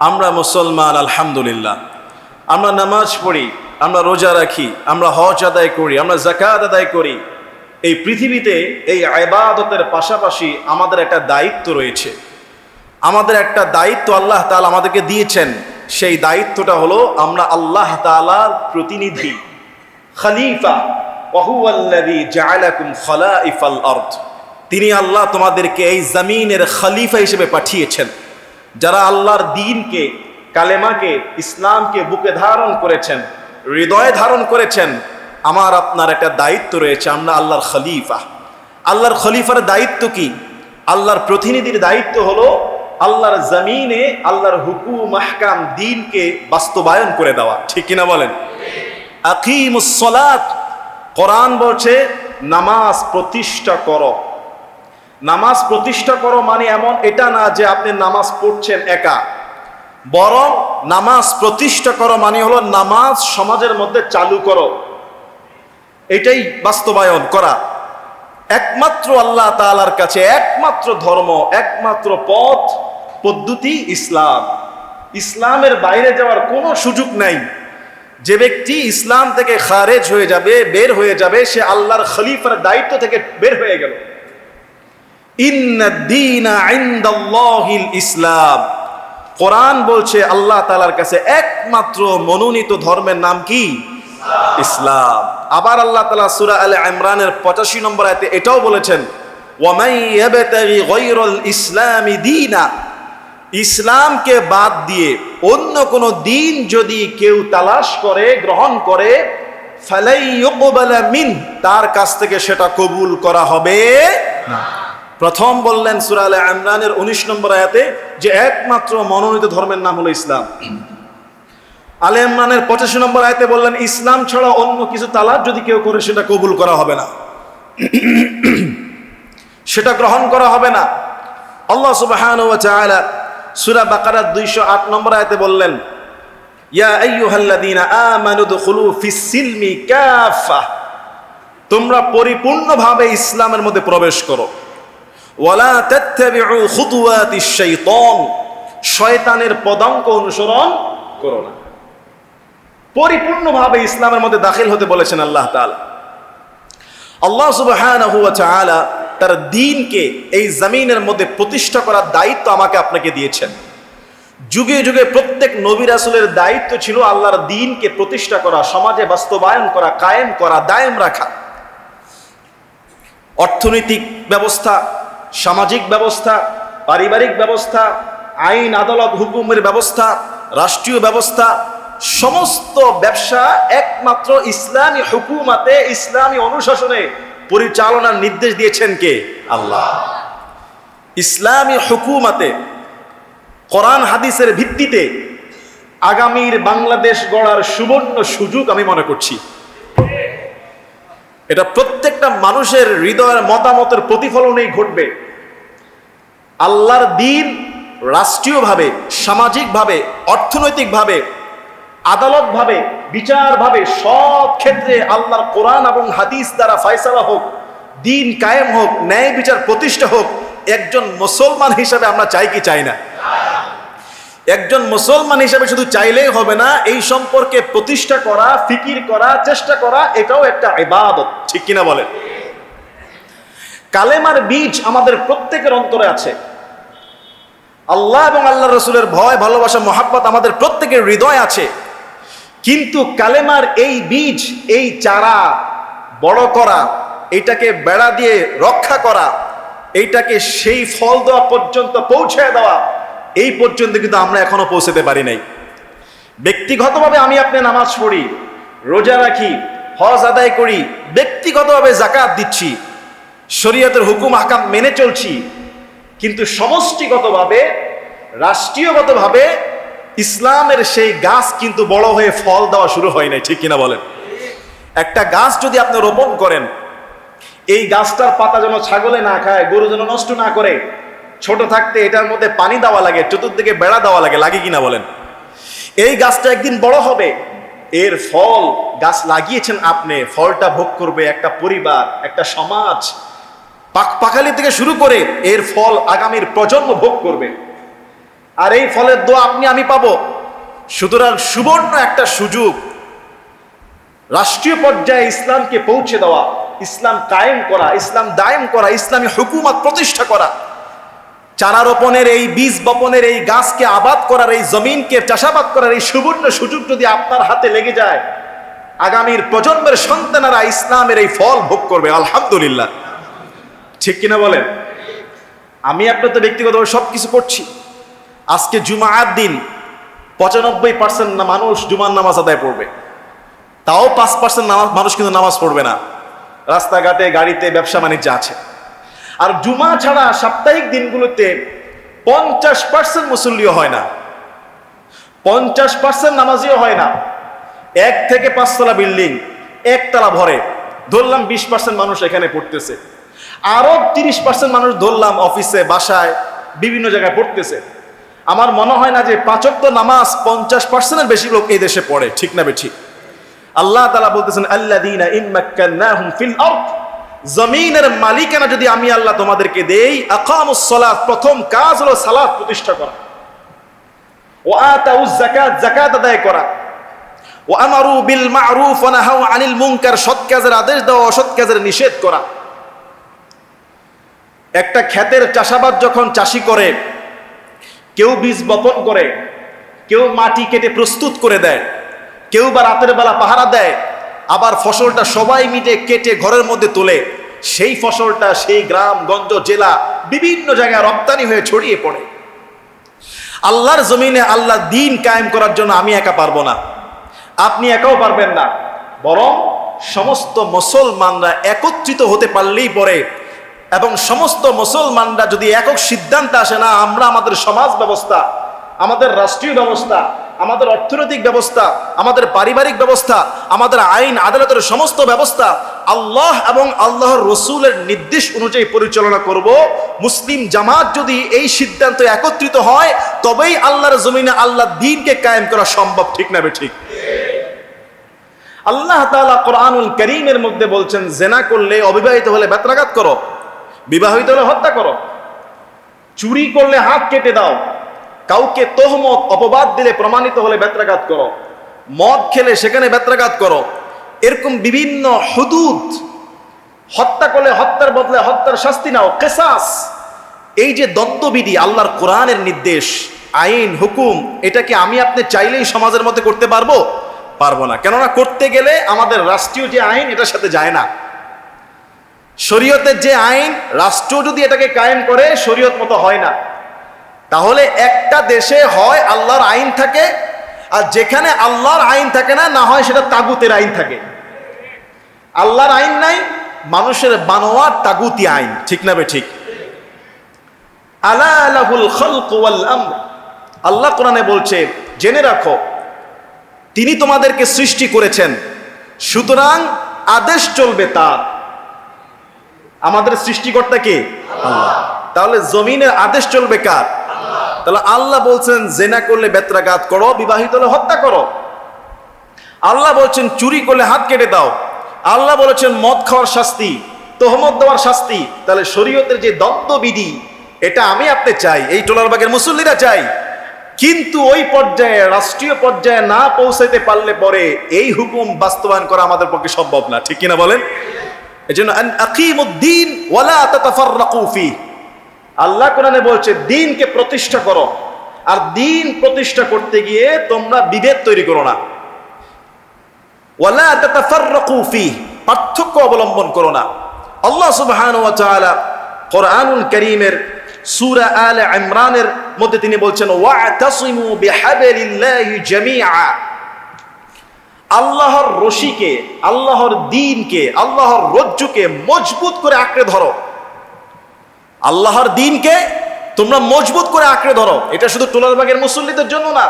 আমরা মুসলমান, আলহামদুলিল্লাহ। আমরা নামাজ পড়ি, আমরা রোজা রাখি, আমরা হজ আদায় করি, আমরা জাকাত আদায় করি। এই পৃথিবীতে এই আবাদতের পাশাপাশি আমাদের একটা দায়িত্ব রয়েছে। আমাদের একটা দায়িত্ব আল্লাহ তাআলা আমাদেরকে দিয়েছেন। সেই দায়িত্বটা হলো আমরা আল্লাহ তাআলার প্রতিনিধি, খলিফা তিনি আল্লাহ তোমাদেরকে এই জমিনের খলিফা হিসেবে পাঠিয়েছেন। যারা আল্লাহর দিনকে, কালেমাকে, ইসলামকে বুকে ধারণ করেছেন, হৃদয়ে ধারণ করেছেন, আমার আপনার একটা দায়িত্ব রয়েছে, আমরা আল্লাহর খলিফা। আল্লাহর খলিফার দায়িত্ব কি? আল্লাহর প্রতিনিধির দায়িত্ব হলো আল্লাহর জমিনে, আল্লাহর হুকুম, মাহকাম, দিনকে বাস্তবায়ন করে দেওয়া। ঠিক কিনা বলেন? আকিমুসলাত কোরআন বলছে, নামাজ প্রতিষ্ঠা করো। নামাজ প্রতিষ্ঠা করো মানে এমন, এটা না যে আপনি নামাজ পড়ছেন একা। বরং নামাজ প্রতিষ্ঠা করো মানে হলো নামাজ সমাজের মধ্যে চালু করো। এটাই বাস্তবায়ন করা। একমাত্র আল্লাহ তাআলার কাছে একমাত্র ধর্ম, একমাত্র পথ, পদ্ধতি ইসলাম। ইসলামের বাইরে যাওয়ার কোনো সুযোগ নাই। যে ব্যক্তি ইসলাম থেকে খারেজ হয়ে যাবে, বের হয়ে যাবে, সে আল্লাহর খলিফার দায়িত্ব থেকে বের হয়ে গেল। ইসলাম। কোরআন বলছে আল্লাহ তাআলার কাছে একমাত্র মনোনীত ধর্মের নাম কি? ইসলাম। আবার আল্লাহ তাআলা সূরা আলে ইমরানের 85 নম্বর আয়াতে এটাও বলেছেন ইসলামি দীনা। ইসলামকে বাদ দিয়ে অন্য কোন দিন যদি কেউ তালাশ করে, গ্রহণ করে মিন, তার কাছ থেকে সেটা কবুল করা হবে না। প্রথম বললেন সূরা আলে ইমরানের 19 নম্বর আয়াতে যে একমাত্র মনোনীত ধর্মের নাম হলো ইসলাম। আলে ইমরানের 85 নম্বর আয়তে বললেন, ইসলাম ছাড়া অন্য কিছু তালাক যদি কেউ করে, সেটা কবুল করা হবে না। সেটা গ্রহণ করা হবে না। আল্লাহ সুবহানাহু ওয়া তাআলা সূরা বাকারার 208 নম্বর আয়াতে বললেন তোমরা পরিপূর্ণভাবে ইসলামের মধ্যে প্রবেশ করো। ওয়ালা তাত্তাবিউ খুতুওয়াতিশ শাইতান। শয়তানের পদাঙ্ক অনুসরণ করো না। পরিপূর্ণভাবে ইসলামের মধ্যে দাখিল হতে বলেছেন আল্লাহ তাআলা। আল্লাহ সুবহানাহু ওয়া তাআলা তার দিনকে এই জমিনের মধ্যে প্রতিষ্ঠা করার দায়িত্ব আমাকে আপনাকে দিয়েছেন। যুগে যুগে প্রত্যেক নবী রাসূলের দায়িত্ব ছিল আল্লাহর দিনকে প্রতিষ্ঠা করা, সমাজে বাস্তবায়ন করা, কায়েম করা, দায়েম রাখা। অর্থনৈতিক ব্যবস্থা সামাজিক ব্যবস্থা, পারিবারিক ব্যবস্থা, আইন, আদালত, হুকুমের ব্যবস্থা, রাষ্ট্রীয় ব্যবস্থা, সমস্ত ব্যবসা একমাত্র ইসলামী হুকুমাতে, ইসলামী অনুশাসনে পরিচালনার নির্দেশ দিয়েছেন কে? আল্লাহ। ইসলামী হুকুমাতে, কোরআন হাদিসের ভিত্তিতে আগামীর বাংলাদেশ গড়ার সুবর্ণ সুযোগ আমি মনে করছি। এটা প্রত্যেকটা মানুষের হৃদয়ের মতামতের প্রতিফলনেই ঘটবে। আল্লাহর দিন রাষ্ট্রীয়ভাবে, সামাজিকভাবে, অর্থনৈতিকভাবে, আদালতভাবে, বিচারভাবে সব ক্ষেত্রে আল্লাহর কোরআন এবং হাদিস দ্বারা ফয়সালা হোক, দিন কায়েম হোক, ন্যায় বিচার প্রতিষ্ঠা হোক, একজন মুসলমান হিসাবে আমরা চাই কি চাই না? একজন মুসলমান হিসাবে শুধু চাইলেই হবে না, এই সম্পর্কে প্রতিষ্ঠা করা, ফিকির করা, চেষ্টা করা, এটাও একটা ইবাদত। ঠিক কিনা বলেন? কালেমার বীজ আমাদের প্রত্যেকের অন্তরে আছে। আল্লাহ এবং আল্লাহ রসুলের ভয়, ভালোবাসা, মহাব্বত আমাদের প্রত্যেকের হৃদয় আছে। কিন্তু কালেমার এই বীজ, এই চারা বড় করা এইটাকে বেড়া দিয়ে রক্ষা করা এইটাকে সেই ফল দেওয়া পর্যন্ত পৌঁছে দেওয়া এই পর্যন্ত কিন্তু আমরা এখনও পৌঁছতে পারি নাই। ব্যক্তিগতভাবে আমি আপনি নামাজ পড়ি, রোজা রাখি, হজ আদায় করি, ব্যক্তিগতভাবে জাকাত দিচ্ছি, শরীয়তের হুকুম হাকাম মেনে চলছি, কিন্তু সমষ্টিগতভাবে, রাষ্ট্রীয়গতভাবে ইসলামের সেই গাছ কিন্তু বড় হয়ে ফল দেওয়া শুরু হয় নাই, ঠিক কিনা বলেন? একটা গাছ যদি আপনি রোপণ করেন, এই গাছটার পাতা যেন ছাগলে না খায়, গরু যেন নষ্ট না করে ছোট থাকতে এটার মধ্যে পানি দেওয়া লাগে, চতুর্দিকে বেড়া দেওয়া লাগে লাগে কিনা বলেন? এই গাছটা একদিন বড় হবে, এর ফল গাছ লাগিয়েছেন আপনি, ফলটা ভোগ করবে একটা পরিবার, একটা সমাজ। পাক পাকালি থেকে শুরু করে এর ফল আগামীর প্রজন্ম ভোগ করবে। আর এই ফলের দোয়া আপনি, আমি পাবো। সুতরাং সুবর্ণ একটা সুযোগ। রাষ্ট্রীয় পর্যায়ে ইসলামকে পৌঁছে দেওয়া, ইসলাম কায়েম করা, ইসলাম দায়েম করা, ইসলামী হুকুমত প্রতিষ্ঠা করা। চারা রোপণের এই বীজ বপনের এই গাছকে আবাদ করার এই জমিনকে চাষাবাদ করার এই সুবর্ণ সুযোগ যদি আপনার হাতে লেগে যায়, আগামীর প্রজন্মের সন্তানেরা ইসলামের এই ফল ভোগ করবে, আলহামদুলিল্লাহ। ঠিক কিনা বলেন? আমি আপনার তো ব্যক্তিগতভাবে সব কিছু করছি। আজকে জুমার দিন, পঁচানব্বই পার্সেন্ট মানুষ জুমার নামাজ আদায় পড়বে। তাও পাঁচ পার্সেন্ট নামাজ মানুষ কিন্তু নামাজ পড়বে না। রাস্তাঘাটে, গাড়িতে, ব্যবসা বাণিজ্য আছে। আর জুমা ছাড়া সাপ্তাহিক দিনগুলোতে পঞ্চাশ পার্সেন্ট মুসল্লিও হয় না। পঞ্চাশ পার্সেন্ট নামাজিও হয় না। এক থেকে পাঁচতলা বিল্ডিং একতলা ভরে ধরলাম বিশ পার্সেন্ট মানুষ এখানে পড়তেছে। আরও তিরিশ পার্সেন্ট মানুষ ধরলাম অফিসে, বাসায়, বিভিন্ন জায়গায় পড়তেছে। আমার মনে হয় না যে পাঁচক্ত নামাজ পঞ্চাশ পার্সেন্টের বেশি লোক এই দেশে পড়ে, ঠিক না বেঠিক? আল্লাহ তালা বলতেছেন আল্লাহ আরদ। জমিনের মালিকানা যদি আমি আল্লাহ তোমাদেরকে দেই, আকামুস সালাত, প্রথম কাজ হলো সালাদ প্রতিষ্ঠা করা। ও আতাউজ যাকাত যাকাত আদায় করা। ও আমারু বিল মারুফ, ওয়া আনিল মুনকার, সৎ কাজের আদেশ দেওয়া, অসৎ কাজের নিষেধ করা। একটা ক্ষেতের চাষাবাদ যখন চাষি করে, কেউ বীজ বপন করে, কেউ মাটি কেটে প্রস্তুত করে দেয়, কেউ বা রাতের বেলা পাহারা দেয় আবার ফসলটা সবাই মিলে কেটে ঘরের মধ্যে তোলে। সেই ফসলটা সেই গ্রাম, গঞ্জ, জেলা বিভিন্ন জায়গায় রপ্তানি হয়ে ছড়িয়ে পড়ে। আল্লাহর জমিনে আল্লাহ দিন কায়েম করার জন্য আমি একা পারব না। আপনি একাও পারবেন না। বরং সমস্ত মুসলমানরা একত্রিত হতে পারলেই পরে এবং সমস্ত মুসলমানরা যদি একক সিদ্ধান্ত আসে, না, আমরা আমাদের সমাজ ব্যবস্থা, আমাদের রাষ্ট্রীয় ব্যবস্থা আমাদের অর্থনৈতিক ব্যবস্থা, আমাদের পারিবারিক ব্যবস্থা, আমাদের আইন, আদালতের সমস্ত ব্যবস্থা আল্লাহ এবং আল্লাহর রসুলের নির্দেশ অনুযায়ী পরিচালনা করব। মুসলিম জামাত যদি এই সিদ্ধান্ত একত্রিত হয়, তবেই আল্লাহর জমিনে আল্লাহ দিনকে কায়েম করা সম্ভব, ঠিক না ঠিক? আল্লাহ তাআলা কোরআনুল করিমের মধ্যে বলছেন, জেনা করলে, অবিবাহিত হলে বেত্রাঘাত করো, বিবাহিত হলে হত্যা করো, চুরি করলে হাত কেটে দাও। কাউকে তোহমত, অপবাদ দিলে প্রমাণিত হলে বেত্রাঘাত করো। মদ খেলে সেখানে বেত্রাঘাত করো। এরকম বিভিন্ন হুদুদ, হত্যা করলে হত্যার বদলে হত্যার শাস্তি নাও, কেসাস। এই যে দ্বন্দ্ববিধি, আল্লাহর কোরআনের নির্দেশ, আইন, হুকুম, এটাকে আমি আপনি চাইলেই সমাজের মধ্যে করতে পারব? পারব না। কেননা করতে গেলে আমাদের রাষ্ট্রীয় যে আইন, এটার সাথে যায় না। শরীয়তের যে আইন, রাষ্ট্র যদি এটাকে কায়েম করে, শরীয়ত মতো হয় না। তাহলে একটা দেশে হয় আল্লাহর আইন থাকে, আর যেখানে আল্লাহর আইন থাকে না না হয় সেটা তাগুতের আইন থাকে। আল্লাহর আইন নাই, মানুষের বানোয়ার তাগুতি আইন, ঠিক না বে ঠিক? আল্লাহ কোরআনে বলছে, জেনে রাখো, তিনি তোমাদেরকে সৃষ্টি করেছেন, সুতরাং আদেশ চলবে তার। আমাদের সৃষ্টিকর্তা কে? আল্লাহ। তাহলে জমিনের আদেশ চলবে কার? তাহলে আল্লাহ বলছেন, জেনা করলে বেত্রাঘাত করো, বিবাহিত হলে হত্যা করো। আল্লাহ বলছেন, চুরি করলে হাত কেটে দাও। আল্লাহ বলেছেন, মদ খাওয়ার শাস্তি, তোহমত দেওয়ার শাস্তি। তাহলে শরীয়তের যে দ্বন্দ্ববিধি, এটা আমি আপনি চাই, এই টোলার বাগের মুসল্লিরা চাই। কিন্তু ওই পর্যায়ে, রাষ্ট্রীয় পর্যায়ে না পৌঁছাইতে পারলে পরে এই হুকুম বাস্তবায়ন করা আমাদের পক্ষে সম্ভব না। ঠিক কিনা বলেন? আন আকিমুদ্দিন ওয়ালা আল্লাহ কোরআনে বলছে, দিনকে প্রতিষ্ঠা করো। আর দিন প্রতিষ্ঠা করতে গিয়ে তোমরা বিভেদ তৈরি করো না। পার্থক্য অবলম্বন করো না। আল্লাহ সুবহানাহু ওয়া তাআলা আলে ইমরানের মধ্যে তিনি বলছেন আল্লাহর রশিকে, আল্লাহর দিনকে, আল্লাহর রজ্জুকে মজবুত করে আঁকড়ে ধরো। আল্লাহর দিনকে তোমরা মজবুত করে আঁকড়ে ধরো। এটা শুধু টোলারবাগের মুসল্লিদের জন্য না,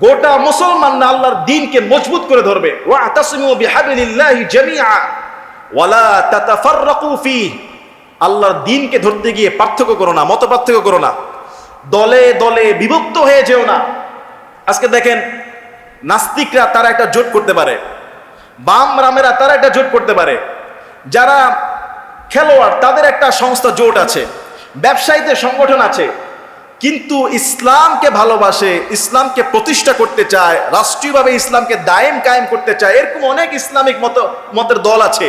গোটা মুসলমান না আল্লাহর দিনকে মজবুত করে ধরবে। আল্লাহর দিনকে ধরতে গিয়ে পার্থক্য করো না মত পার্থক্য করো না। দলে দলে বিভক্ত হয়ে যেও না। আজকে দেখেন, নাস্তিকরা তারা একটা জোট করতে পারে। বাম রামেরা তারা একটা জোট করতে পারে। যারা খেলোয়াড়, তাদের একটা সংস্থা জোট আছে, ব্যবসায়ীদের সংগঠন আছে। কিন্তু ইসলামকে ভালোবাসে, ইসলামকে প্রতিষ্ঠা করতে চায়, রাষ্ট্রীয়ভাবে ইসলামকে দায়েম কায়েম করতে চায়, এরকম অনেক ইসলামিক মত, মতের দল আছে।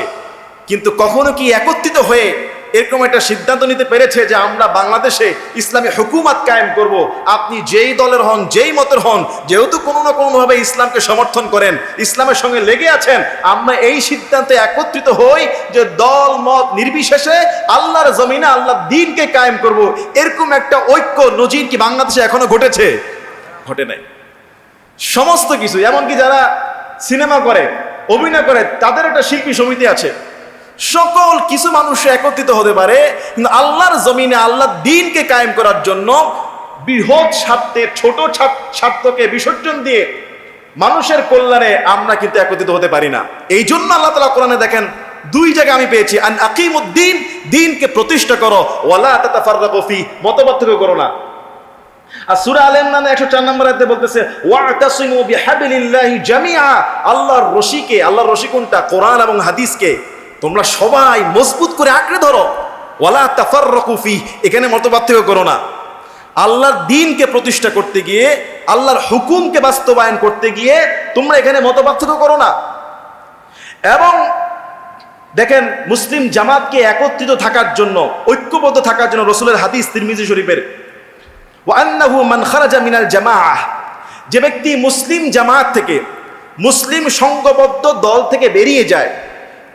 কিন্তু কখনো কি একত্রিত হয়ে এরকম একটা সিদ্ধান্ত নিতে পেরেছে যে আমরা বাংলাদেশে ইসলামী হুকুমাত কায়েম করব। আপনি যেই দলের হন, যেই মতের হন, যেহেতু কোনো না কোনোভাবে ইসলামকে সমর্থন করেন, ইসলামের সঙ্গে লেগে আছেন, আমরা এই সিদ্ধান্তে একত্রিত হই যে দল, মত নির্বিশেষে আল্লাহর জমিনে আল্লাহ দিনকে কায়েম করব। এরকম একটা ঐক্য নজির কি বাংলাদেশে এখনও ঘটেছে? ঘটে নাই। সমস্ত কিছু, এমনকি যারা সিনেমা করে, অভিনয় করে, তাদের একটা শিল্পী সমিতি আছে। সকল কিছু মানুষ একত্রিত হতে পারে, কিন্তু আল্লাহর জমিনে আল্লাহ দিনকে কায়েম করার জন্য বৃহৎ স্বার্থে, ছোট স্বার্থ- স্বার্থকে বিসর্জন দিয়ে মানুষের কল্যাণে আমরা কিন্তু একত্রিত হতে পারি না। এই জন্য আল্লাহ তালা কোরআনে দেখেন, দুই জায়গায় আমি পেয়েছি, আন আকিমুদ্দিন, দিনকে প্রতিষ্ঠা করো, ওয়ালা তাতাফাররাকু ফি মতপার্থক্য করো না। আর সুরা সূরা আল ইমরান 104 নম্বর আয়াতে বলতেছে, ওয়াতাসিমু বিহাবিলিল্লাহি জামিআ। আল্লাহর রশিকে, আল্লাহর রশি কোনটা কোরআন এবং হাদিসকে তোমরা সবাই মজবুত করে আঁকড়ে ধরো। ওয়ালা তাফাররাকু ফি, এখানে মতপার্থক্য করো না। আল্লাহর দিনকে প্রতিষ্ঠা করতে গিয়ে, আল্লাহর হুকুমকে বাস্তবায়ন করতে গিয়ে তোমরা এখানে মতপার্থক্য করো না। এবং দেখেন, মুসলিম জামাতকে একত্রিত থাকার জন্য, ঐক্যবদ্ধ থাকার জন্য রসুলের হাদিস তিরমিজি শরীফের ওয়ান্নাহু মান খারাজা মিনাল জামাআহ যে ব্যক্তি মুসলিম জামাত থেকে, মুসলিম সংঘবদ্ধ দল থেকে বেরিয়ে যায়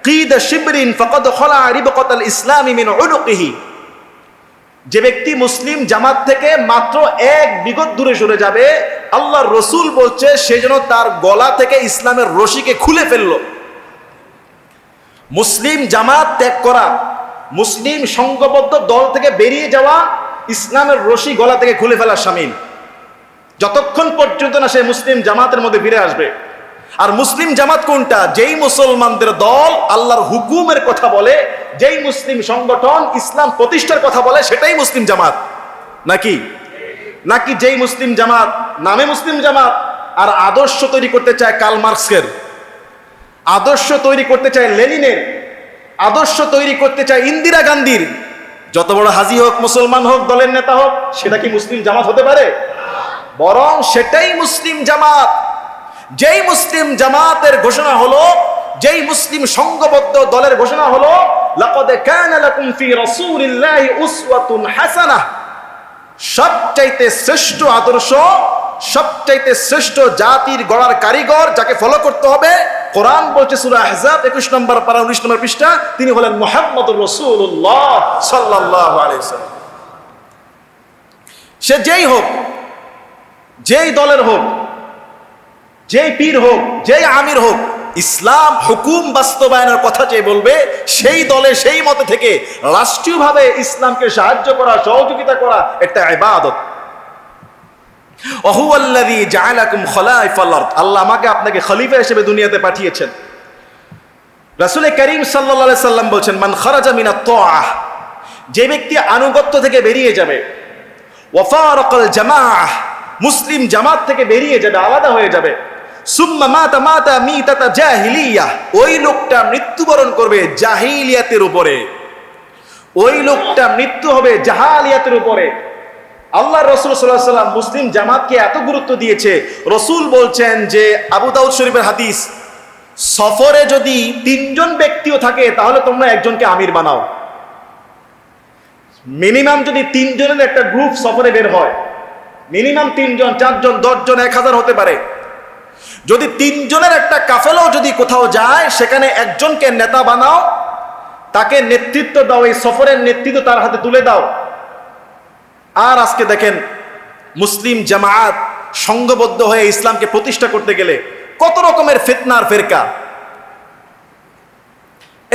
কিদ শিবরিন ফাকাদ খলা রিবকাতাল ইসলামি মিন উনুকিহি। যে ব্যক্তি মুসলিম জামাত থেকে মাত্র এক বিগত দূরে সরে যাবে, আল্লাহর রসুল বলছে, সে যেন তার গলা থেকে ইসলামের রশিকে খুলে ফেলল। মুসলিম জামাত ত্যাগ করা, মুসলিম সংঘবদ্ধ দল থেকে বেরিয়ে যাওয়া, ইসলামের রশি গলা থেকে খুলে ফেলা সামিল যতক্ষণ পর্যন্ত না সে মুসলিম জামাতের মধ্যে ফিরে আসবে। আর মুসলিম জামাত কোনটা? যেই মুসলমানদের দল আল্লাহর হুকুমের কথা বলে, যেই মুসলিম সংগঠন ইসলাম প্রতিষ্ঠার কথা বলে, সেটাই মুসলিম জামাত। নাকি? নাকি যেই মুসলিম জামাত নামে মুসলিম জামাত, আর আদর্শ তৈরি করতে চায় কাল মার্কসের? আদর্শ তৈরি করতে চায় লেনিনের? আদর্শ তৈরি করতে চায় ইন্দিরা গান্ধীর? যত বড় হাজি হোক, মুসলমান হোক, দলের নেতা হোক, সেটা কি মুসলিম জামাত হতে পারে? বরং সেটাই মুসলিম জামাত। যেই মুসলিম জামাতের ঘোষণা হলো, যেই মুসলিম সংঘবদ্ধ দলের ঘোষণা হলো সবচাইতে শ্রেষ্ঠ আদর্শ, সবচাইতে শ্রেষ্ঠ জাতির গড়ার কারিগর যাকে ফলো করতে হবে, কোরআন বলছে সূরা 21 নম্বর পারা 19 নম্বর পৃষ্ঠা, তিনি হলেন সাল্লাল্লাহু আলাইহি ওয়াসাল্লাম। সে যেই হোক, যেই দলের হোক যেই পীর হোক যেই আমির হোক, ইসলাম হুকুম বাস্তবায়নের কথা যে বলবে, সেই দলে, সেই মতে থেকে রাষ্ট্রীয়ভাবে ইসলামকে সাহায্য করা, সহযোগিতা করা একটা ইবাদত। আল্লাহ আমাকে আপনাকে খলিফা হিসেবে দুনিয়াতে পাঠিয়েছেন। রাসূল করিম সাল্লাল্লাহু সাল্লাম বলছেন, মান যে ব্যক্তি আনুগত্য থেকে বেরিয়ে যাবে ওয়াফারাকাল জামাআহ মুসলিম জামাত থেকে বেরিয়ে যাবে, আলাদা হয়ে যাবে। সুম্মা মাতা মাতা মিতাতা জাহিলিয়া। ওই লোকটা মৃত্যুবরণ করবে জাহিলিয়াতের উপরে। ওই লোকটা মৃত্যু হবে জাহালিয়াতের উপরে। আল্লাহ রসুল সাল্লাহ সাল্লাম মুসলিম জামাতকে এত গুরুত্ব দিয়েছে। রসুল বলছেন যে, আবু দাউদ শরীফের হাদিস, সফরে যদি তিনজন ব্যক্তিও থাকে, তাহলে তোমরা একজনকে আমির বানাও। মিনিমাম যদি তিনজনের একটা গ্রুপ সফরে বের হয়, মিনিমাম তিনজন, চারজন, দশজন, এক হাজার হতে পারে। যদি তিনজনের একটা কাফেলাও যদি কোথাও যায়, সেখানে একজনকে নেতা বানাও, তাকে নেতৃত্ব দাও, এই সফরের নেতৃত্ব তার হাতে তুলে দাও। আর আজকে দেখেন মুসলিম জামায়াত সংঘবদ্ধ হয়ে ইসলামকে প্রতিষ্ঠা করতে গেলে কত রকমের ফেতনার ফেরকা।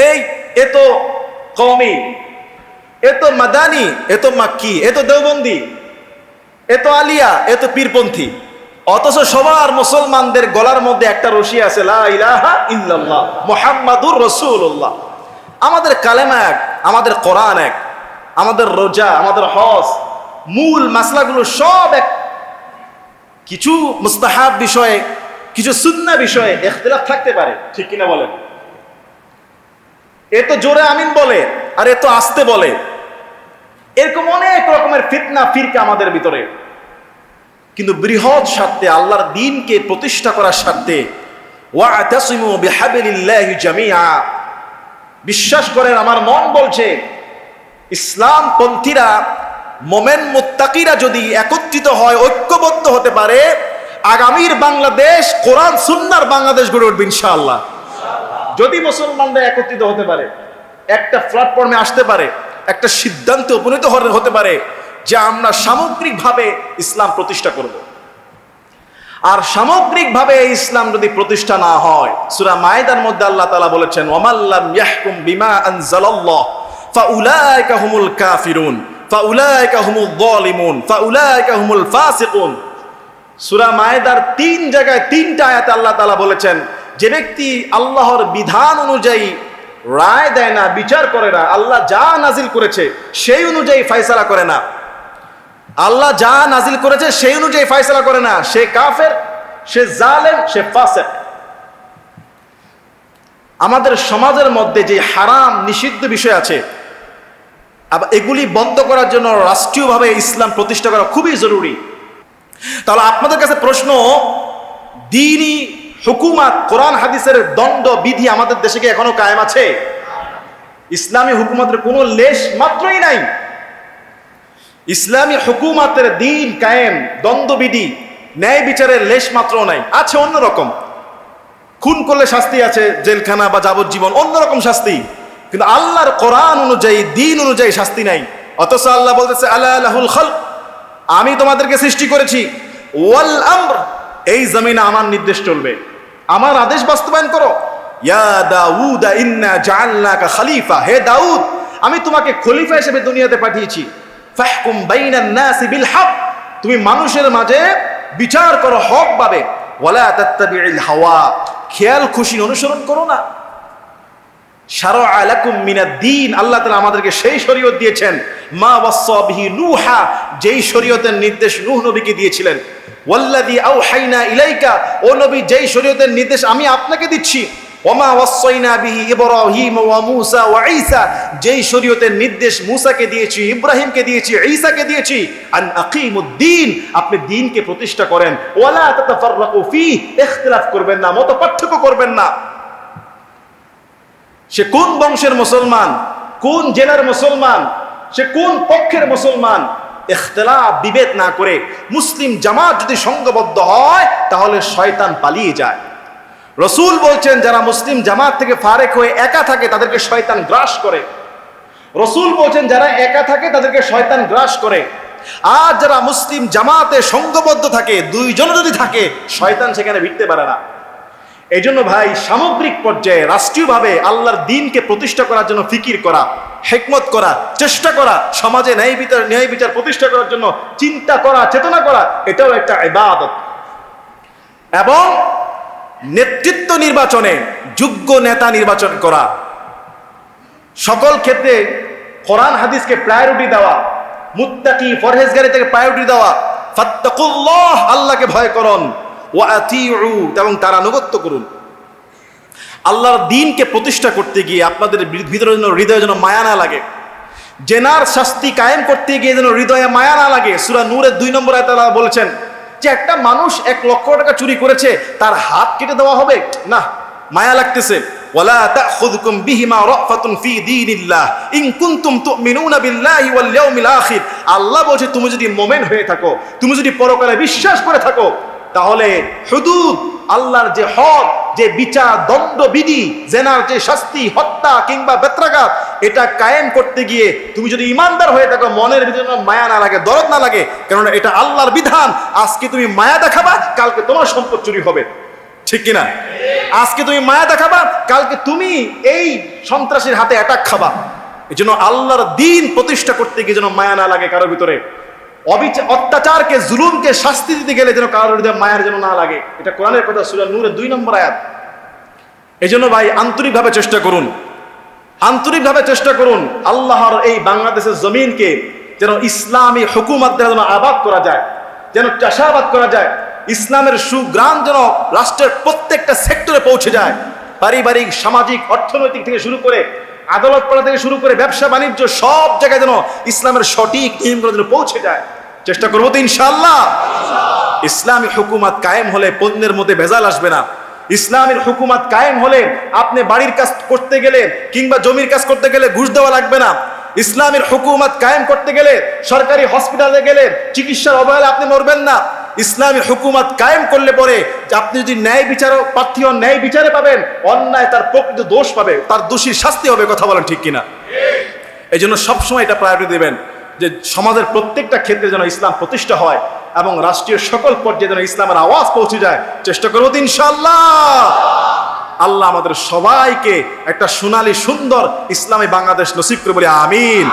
এই, এ তো কওমি, এ তো মাদানি, এ তো মাক্কি, এ তো দেওবন্দি, এ তো আলিয়া, এ তো পীরপন্থী। অথচ সবার মুসলমানদের গলার মধ্যে একটা রশি আছে মুহাম্মাদুর রাসূলুল্লাহ। আমাদের কালেমা এক, আমাদের কোরআন এক, আমাদের রোজা, আমাদের হজ, মূল মাসলাগুলো সব এক। কিছু মুস্তাহাব বিষয়ে, কিছু সুন্না বিষয়ে ইখতিলাফ থাকতে পারে, ঠিক কিনা বলেন? এ তো জোরে আমিন বলে, আর এ তো আসতে বলে। এরকম অনেক রকমের ফিতনা, ফিরকা আমাদের ভিতরে। কিন্তু বৃহৎ স্বার্থে আল্লাহর দিনকে প্রতিষ্ঠা করার স্বার্থে বিশ্বাস করেন, আমার মন বলছে ইসলাম পন্থীরা মোমেন মুত্তাকিরা যদি একত্রিত হয়, ঐক্যবদ্ধ হতে পারে, আগামীর বাংলাদেশ, কোরআন, সুন্নার বাংলাদেশ গড়ে উঠবে ইনশাআল্লাহ। যদি মুসলমানরা একত্রিত হতে পারে, একটা প্ল্যাটফর্মে আসতে পারে, একটা সিদ্ধান্তে উপনীত হতে পারে যে আমরা সামগ্রিকভাবে ইসলাম প্রতিষ্ঠা করব। আর সামগ্রিকভাবে ইসলাম যদি প্রতিষ্ঠা না হয়, সুরা মায়েদার মধ্যে আল্লাহ তালা বলেছেন ওয়ামাল্লাম ইয়াহকুম বিমা আনজালাল্লাহ, ফাউলাইকা হুমুল কাফিরুন, ফাউলাইকা হুমুল যালিমুন, ফাউলাইকা হুমুল ফাসিকুন। সূরা মায়েদার তিন জায়গায় তিনটা আয়াতে আল্লাহ তাআলা বলেছেন, যে ব্যক্তি আল্লাহর বিধান অনুযায়ী রায় দেয় না, বিচার করে না, আল্লাহ যা নাজিল করেছে, সেই অনুযায়ী ফয়সালা করে না। আল্লাহ যা নাজিল করেছে সেই অনুযায়ী ফয়সালা করে না। সে কাফের, সে জালেম, সে ফাসেক। আমাদের সমাজের মধ্যে যে হারাম, নিষিদ্ধ বিষয় আছে এগুলি বন্ধ করার জন্য রাষ্ট্রীয়ভাবে ইসলাম প্রতিষ্ঠা করা খুবই জরুরি। তাহলে আপনাদের কাছে প্রশ্ন দিনই হুকুমাত, কোরআন, হাদিসের দণ্ড, বিধি আমাদের দেশে কি এখনও কায়েম আছে? ইসলামী হুকুমাতের কোনো লেশ মাত্রই নাই। ইসলামী হুকুমাতের দিন কায়েম, দ্বন্দ্ববিধি, ন্যায় বিচারের লেশ মাত্র নাই, আছে অন্যরকম। খুন করলে শাস্তি আছে, জেলখানা বা যাবজ্জীবন, অন্যরকম শাস্তি। কিন্তু আল্লাহর কোরআন অনুযায়ী, দিন অনুযায়ী শাস্তি নাই। অথচ আল্লাহ বলতেছে আল্লাহ আল্লাহুল খালক আমি তোমাদেরকে সৃষ্টি করেছি। ওয়াল আমর, এই জমিনে আমার নির্দেশ চলবে। আমার আদেশ বাস্তবায়ন করো। ইয়া দাউদ, ইন্না জাআলনাকা খলিফা। হে দাউদ, আমি তোমাকে খলিফা হিসেবে দুনিয়াতে পাঠিয়েছি। ফাহকুম বাইনান নাসি বিল হক। তুমি মানুষের মাঝে বিচার করো হক ভাবে ওয়ালা তাত্তাবিউল হাওয়া। খেয়াল, খুশি অনুসরণ করো না। শারআ আলাকুম মিনাদ দিন। আল্লাহ তাআলা আমাদেরকে সেই শরীয়ত দিয়েছেন। মা ওয়াসসা বিহি নূহা। যেই শরীয়তের নির্দেশ নূহ নবীকে দিয়েছিলেন। ওয়াল্লাযী আওহাইনা ইলাইকা। ও নবী, যেই শরীয়তের নির্দেশ আমি আপনাকে দিচ্ছি। ওমা ওয়াসাইনা বিহি ইব্রাহিম ওয়া মূসা ওয়া ঈসা। যেই শরীয়তের নির্দেশ মূসাকে দিয়েছি, ইব্রাহিমকে দিয়েছি, ঈসাকে দিয়েছি, আন আকিমুদ্দিন, আপনি দ্বীনকে প্রতিষ্ঠা করেন। ওয়ালা তাতাফাররাকু ফি ইখতিলাফ করবেন না মত করবেন না। সে কোন বংশের মুসলমান, কোন জেলার মুসলমান, সে কোন পক্ষের মুসলমান ইখতলাফ বিভেদ না করে মুসলিম জামাত যদি সংঘবদ্ধ হয়, তাহলে শয়তান পালিয়ে যায়। রসুল বলছেন, যারা মুসলিম জামাত থেকে ফারেক হয়ে একা থাকে, তাদেরকে শয়তান গ্রাস করে। রসুল বলছেন, যারা একা থাকে, তাদেরকে শয়তান গ্রাস করে। আর যারা মুসলিম জামাতে সংঘবদ্ধ থাকে, দুইজন যদি থাকে, শয়তান সেখানে ভিড়তে পারে না। এই জন্য ভাই, সামগ্রিক পর্যায়ে, রাষ্ট্রীয়ভাবে আল্লাহর দিনকে প্রতিষ্ঠা করার জন্য ফিকির করা, হেকমত করা, চেষ্টা করা, সমাজে ন্যায় বিচার ন্যায় বিচার প্রতিষ্ঠা করার জন্য চিন্তা করা, চেতনা করা, এটাও একটা এবং নেতৃত্ব নির্বাচনে, যোগ্য নেতা নির্বাচন করা। সকল ক্ষেত্রে কোরআন হাদিসকে প্রায়োরিটি দেওয়া, মুত্তাকি ফরহেজগারি থেকে প্রায়োরিটি দেওয়া, ফাত্তাকুল্লাহ, আল্লাহকে ভয় করুন আতিউ, এবং তার আনুগত্য করুন। আল্লাহর দিনকে প্রতিষ্ঠা করতে গিয়ে আপনাদের ভিতরে যেন হৃদয়ে যেন মায়া না লাগে। জেনার শাস্তি কায়েম করতে গিয়ে যেন হৃদয়ে মায়া না লাগে। সুরা নূরের দুই নম্বর তারা বলেছেন যে একটা মানুষ এক লক্ষ টাকা চুরি করেছে, তার হাত কেটে দেওয়া হবে? না, মায়া লাগতেছে। আল্লাহ বলছে, তুমি যদি মোমেন হয়ে থাকো, তুমি যদি পরকালে বিশ্বাস করে থাকো তাহলে হুদুদ, আল্লাহর যে হক, যে বিচার দণ্ড বিধি জেনার যে শাস্তি, হত্যা কিংবা বেত্রাঘাত, এটা কায়েম করতে গিয়ে তুমি যদি ইমানদার হয়ে থাকো, মনের ভিতরে মায়া না লাগে, দরদ না লাগে, কেননা এটা আল্লাহর বিধান। আজকে তুমি মায়া দেখাবা, কালকে তোমার সম্পদ চুরি হবে। ঠিক কিনা? আজকে তুমি মায়া দেখাবা, কালকে তুমি এই সন্ত্রাসীর হাতে অ্যাটাক খাবা। এই জন্য আল্লাহর দিন প্রতিষ্ঠা করতে গিয়ে যেন মায়া না লাগে কারোর ভিতরে। অত্যাচারকে, জুলুমকে শাস্তি দিতে গেলে যেন কারোর হৃদয়ে মায়ের যেন না লাগে। এটা কোরআনের কথা, সুরা নূরের দুই নম্বর আয়াত। এই জন্য ভাই, আন্তরিকভাবে চেষ্টা করুন। আন্তরিকভাবে চেষ্টা করুন আল্লাহর এই বাংলাদেশের জমিনকে যেন ইসলামী হুকুমত দ্বারা যেন আবাদ করা যায়, যেন চাষাবাদ করা যায়, ইসলামের সুগ্রাম যেন রাষ্ট্রের প্রত্যেকটা সেক্টরে পৌঁছে যায়। পারিবারিক, সামাজিক, অর্থনৈতিক থেকে শুরু করে আদালত পাড়া থেকে শুরু করে, ব্যবসা, বাণিজ্য, সব জায়গায় যেন ইসলামের সঠিক নিয়মগুলো যেন পৌঁছে যায়। চেষ্টা করব তো ইনশাল্লাহ ইসলামী হুকুমাত কায়েম হলে পণ্যের মধ্যে ভেজাল আসবে না। ইসলামের হুকুমাত কায়েম হলে আপনি বাড়ির কাজ করতে গেলে কিংবা জমির কাজ করতে গেলে ঘুষ দেওয়া লাগবে না। ইসলামের হুকুমাত কায়েম করতে গেলে সরকারি হসপিটালে গেলে চিকিৎসার অবহেলা আপনি মরবেন না। ইসলামী হুকুমাত কায়েম করলে পরে আপনি যদি ন্যায় বিচার প্রার্থী হন ন্যায় বিচারে পাবেন অন্যায় তার প্রকৃত দোষ পাবে তার দোষীর শাস্তি হবে কথা বলেন ঠিক কিনা? এই জন্য সবসময় এটা প্রায়োরিটি দেবেন। যে সমাজের প্রত্যেকটা ক্ষেত্রে যেন ইসলাম প্রতিষ্ঠা হয় এবং রাষ্ট্রীয় সকল পর্যায়ে যেন ইসলামের আওয়াজ পৌঁছে যায়, চেষ্টা করব ইনশাল্লাহ আল্লাহ আমাদের সবাইকে একটা সোনালী, সুন্দর ইসলামী বাংলাদেশ নসিব করে বলি, আমিন।